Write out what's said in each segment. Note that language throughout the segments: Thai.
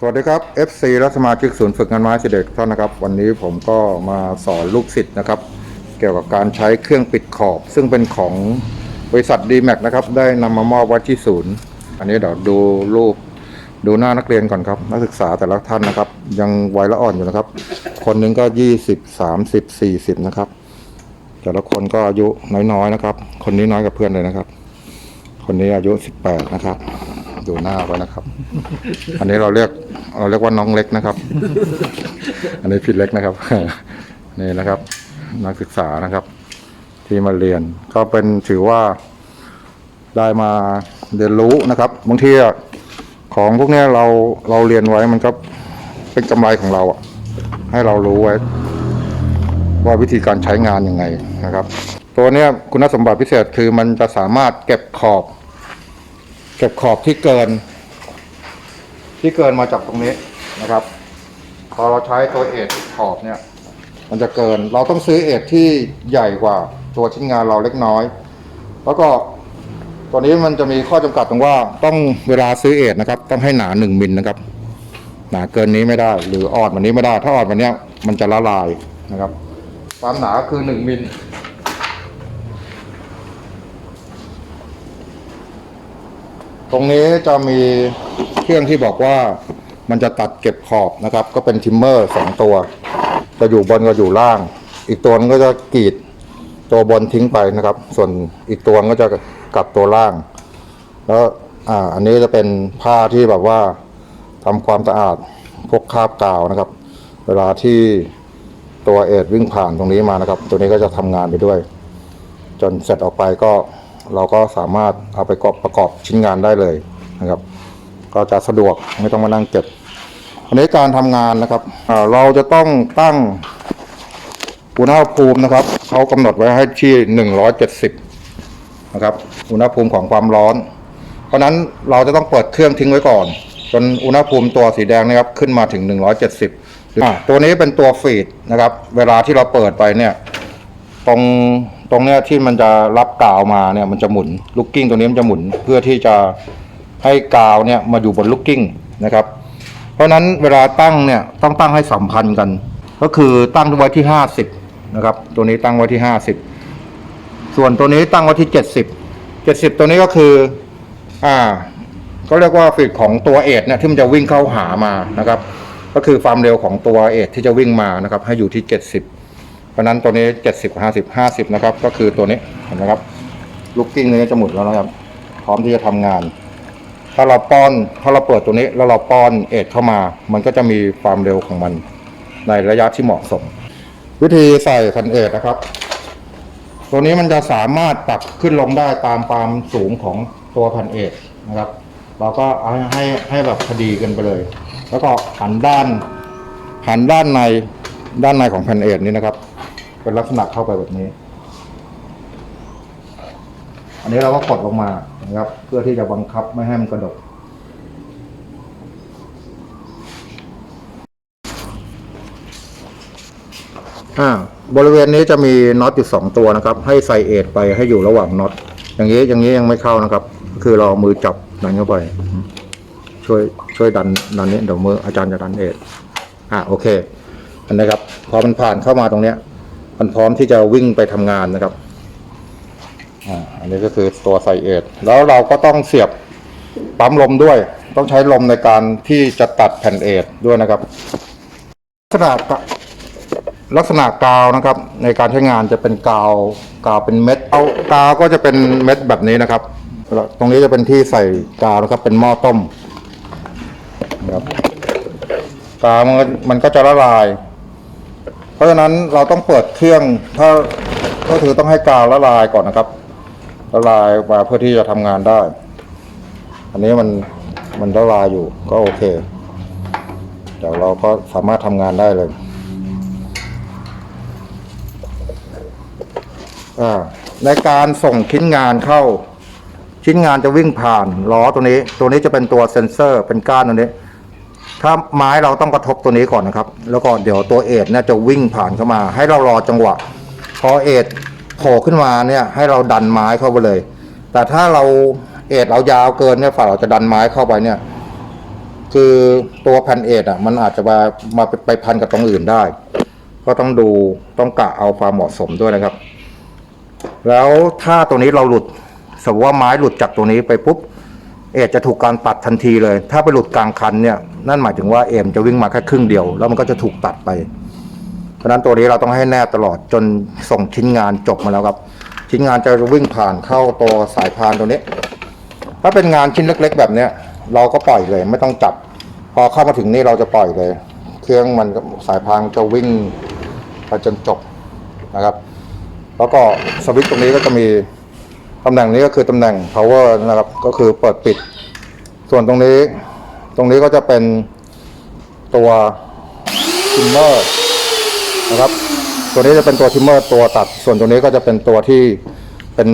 สวัสดีครับ FC และสมาชิกศูนย์ฝึกงานไม้เสด็จท่านนะครับ วันนี้ผมก็มาสอนลูกศิษย์นะครับ เกี่ยวกับการใช้เครื่องปิดขอบ ซึ่งเป็นของบริษัท d m a x นะครับ ได้นำมามอบไว้ที่ศูนย์ อันนี้เดี๋ยวดูรูปดูหน้านักเรียนก่อนครับ นักศึกษาแต่ละท่านนะครับ ยังวัยละอ่อนอยู่นะครับ คนนึงก็ 20 30 40 นะครับ แต่ละคนก็อายุน้อยๆนะครับ คนนี้น้อยกับเพื่อนเลยนะครับ คนนี้อายุ 18 นะครับ ดูหน้าไว้นะครับ อันนี้เราเรียกเราเรียกว่าน้องเล็กนะครับ อันนี้ผิดเล็กนะครับ นี่นะครับ นักศึกษานะครับ ที่มาเรียนก็เป็นถือว่าได้มาเรียนรู้นะครับบางทีของพวกนี้เราเราเรียนไว้มันก็เป็นกำไรของเราอะให้เรารู้ไว้ ว่าวิธีการใช้งานยังไงนะครับ ตัวนี้คุณสมบัติพิเศษคือมันจะสามารถเก็บขอบ เก็บขอบที่เกิน ที่เกินมาจากตรงนี้นะครับ พอเราใช้ตัวเอทขอบเนี่ย มันจะเกิน เราต้องซื้อเอทที่ใหญ่กว่าตัวชิ้นงานเราเล็กน้อย แล้วก็ตัวนี้มันจะมีข้อจำกัดตรงว่าต้องเวลาซื้อเอทนะครับ ต้องให้หนาหนึ่งมิลนะครับ หนาเกินนี้ไม่ได้ หรืออ่อนวันนี้ไม่ได้ ถ้าอ่อนวันนี้มันจะละลายนะครับ ความหนาคือหนึ่งมิล ตรงนี้จะมีเครื่องที่บอกว่ามันจะตัดเก็บขอบนะครับ ก็เป็นทิมเมอร์สองตัว จะอยู่บนก็อยู่ล่าง อีกตัวนึงก็จะกรีดตัวบนทิ้งไปนะครับ ส่วนอีกตัวก็จะกลับตัวล่าง แล้วอ่าอันนี้จะเป็นผ้าที่แบบว่าทำความสะอาดพวกคราบกาวนะครับ เวลาที่ตัวเอ็ดวิ่งผ่านตรงนี้มานะครับ ตัวนี้ก็จะทำงานไปด้วย จนเสร็จออกไปก็ เราก็สามารถเอาไปประกอบชิ้นงานได้เลยนะครับ ก็จะสะดวกไม่ต้องมานั่งเก็บอันนี้การทำงานนะครับเราจะต้องตั้งอุณหภูมินะครับเขากำหนดไว้ให้ที่หนึ่งร้อยเจ็ดสิบนะครับ อุณหภูมิของความร้อน เพราะนั้นเราจะต้องเปิดเครื่องทิ้งไว้ก่อน จนอุณหภูมิตัวสีแดงนะครับขึ้นมาถึง170อ่าตัวนี้เป็นตัวฟีดนะครับ เวลาที่เราเปิดไปเนี่ย ตรง ตรงเนี้ยที่มันจะรับกาวมาเนี่ยมันจะหมุนลูกกิ้งตรงนี้มันจะหมุนเพื่อที่จะให้กาวเนี่ยมาอยู่บนลูกกิ้งนะครับ เพราะฉะนั้นเวลาตั้งเนี่ยต้องตั้งให้สัมพันธ์กัน ก็คือตั้งไว้ที่ห้าสิบนะครับ ตัวนี้ตั้งไว้ที่ห้าสิบส่วนตัวนี้ตั้งไว้ที่เจ็ดสิบเจ็ดสิบตัวนี้ก็คืออ่าก็เรียกว่าฟีดของตัวเอทเนี่ยที่มันจะวิ่งเข้าหามานะครับ ก็คือความเร็วของตัวเอทที่จะวิ่งมานะครับ ให้อยู่ที่เจ็ดสิบ เพราะนั้นตัวนี้เจ็ดสิบห้าสิบห้าสิบนะครับ ก็คือตัวนี้เห็นไหมครับลูกกิ้งนี้จะหมุนแล้วนะครับ พร้อมที่จะทำงาน ถ้าเราป้อนถ้าเราเปิดตัวนี้แล้วเราป้อนเอทเข้ามา มันก็จะมีความเร็วของมัน ในระยะที่เหมาะสม วิธีใส่แผ่นเอทนะครับ ตัวนี้มันจะสามารถปรับขึ้นลงได้ตามความสูงของตัวแผ่นเอทนะครับ เราก็ให้ให้ให้แบบพอดีกันไปเลย แล้วก็หันด้านหันด้านในด้านในของแผ่นเอทนี้นะครับ เป็นลักษณะเข้าไปแบบนี้ อันนี้เราก็กดลงมานะครับ เพื่อที่จะบังคับไม่ให้มันกระดก อ่า บริเวณนี้จะมีน็อตอยู่สองตัวนะครับ ให้ใส่เอทไปให้อยู่ระหว่างน็อต อย่างนี้อย่างนี้ยังไม่เข้านะครับ คือเราเอามือจับดันเข้าไป ช่วยช่วยดันดันนี้เดี๋ยวมืออาจารย์จะดันเอทอ่าโอเคอันนะครับ พอมันผ่านเข้ามาตรงเนี้ย มันพร้อมที่จะวิ่งไปทำงานนะครับอ่าอันนี้ก็คือตัวใส่เอทแล้วเราก็ต้องเสียบปั๊มลมด้วย ต้องใช้ลมในการที่จะตัดแผ่นเอทด้วยนะครับ ลักษณะกะลักษณะกาวนะครับ ในการใช้งานจะเป็นกาวกาวเป็นเม็ดเอากาวก็จะเป็นเม็ดแบบนี้นะครับแล้วตรงนี้จะเป็นที่ใส่กาวนะครับ เป็นหม้อต้มนะครับกาวมันมันก็จะละลาย เพราะฉะนั้นเราต้องเปิดเครื่องถ้าก็คือต้องให้กาวละลายก่อนนะครับละลายมาเพื่อที่จะทำงานได้ อันนี้มันมันละลายอยู่ก็โอเคเดี๋ยวเราก็สามารถทำงานได้เลยอ่าในการส่งชิ้นงานเข้า ชิ้นงานจะวิ่งผ่านล้อตัวนี้ ตัวนี้จะเป็นตัวเซ็นเซอร์เป็นก้านตัวนี้ ถ้าไม้เราต้องกระทบตัวนี้ก่อนนะครับ แล้วก็เดี๋ยวตัวเอทเนี่ยจะวิ่งผ่านเข้ามา ให้เรารอจังหวะ พอเอทโผล่ขึ้นมาเนี่ย ให้เราดันไม้เข้าไปเลย แต่ถ้าเราเอทเรายาวเกินเนี่ยฝ่าเราจะดันไม้เข้าไปเนี่ย คือตัวแผ่นเอทอะ มันอาจจะมามาไปไปพันกับตรงอื่นได้ ก็ต้องดูต้องกะเอาความเหมาะสมด้วยนะครับ แล้วถ้าตัวนี้เราหลุดสมมติว่าไม้หลุดจากตัวนี้ไปปุ๊บเอทจะถูกการตัดทันทีเลย ถ้าไปหลุดกลางคันเนี่ย นั่นหมายถึงว่าเอมจะวิ่งมาแค่ครึ่งเดียว แล้วมันก็จะถูกตัดไป เพราะนั้นตัวนี้เราต้องให้แนบตลอดจนส่งชิ้นงานจบมาแล้วครับ ชิ้นงานจะวิ่งผ่านเข้าตัวสายพานตัวนี้ ถ้าเป็นงานชิ้นเล็ก ๆ แบบเนี้ยเราก็ปล่อยเลย ไม่ต้องจับ พอเข้ามาถึงนี่เราจะปล่อยเลย เครื่องมันสายพานจะวิ่งไปจนจบนะครับ แล้วก็สวิตช์ตรงนี้ก็จะมีตำแหน่งนี้ก็คือตำแหน่ง power นะครับ ก็คือเปิดปิด ส่วนตรงนี้ ตรงนี้ก็จะเป็นตัวทิมเมอร์นะครับ ตัวนี้จะเป็นตัวทิมเมอร์ตัวตัด ส่วนตัวนี้ก็จะเป็นตัวที่เป็น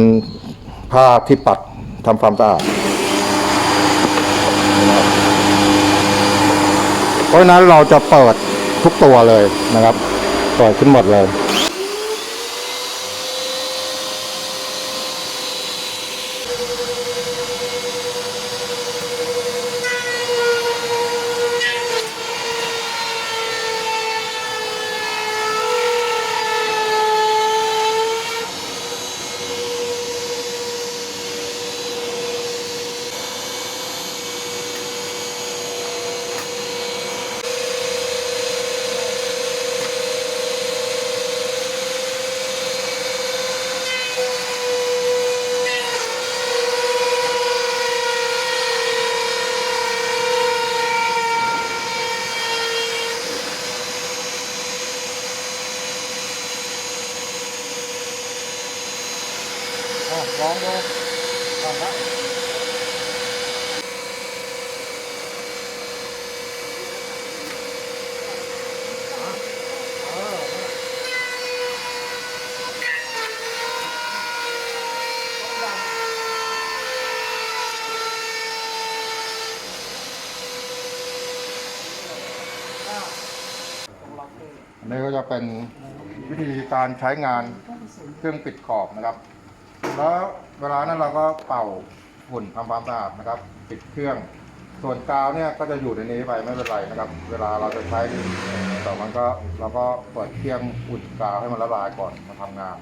ผ้าที่ปัดทำความสะอาดเพราะฉะนั้นเราจะเปิดทุกตัวเลยนะครับ เปิดขึ้นหมดเลย ลองดูลองได้ อันนี้ก็จะเป็นวิธีการใช้งานเครื่องปิดขอบนะครับ แล้วเวลานั้นเราก็เป่าฝุ่นทำความสะอาดนะครับ ปิดเครื่อง ส่วนกาวเนี่ยก็จะอยู่ในนี้ไปไม่เป็นไรนะครับ เวลาเราจะใช้แต่มันก็เราก็เปิดเครื่องอุ่นกาวให้มันละลายก่อนมาทำงาน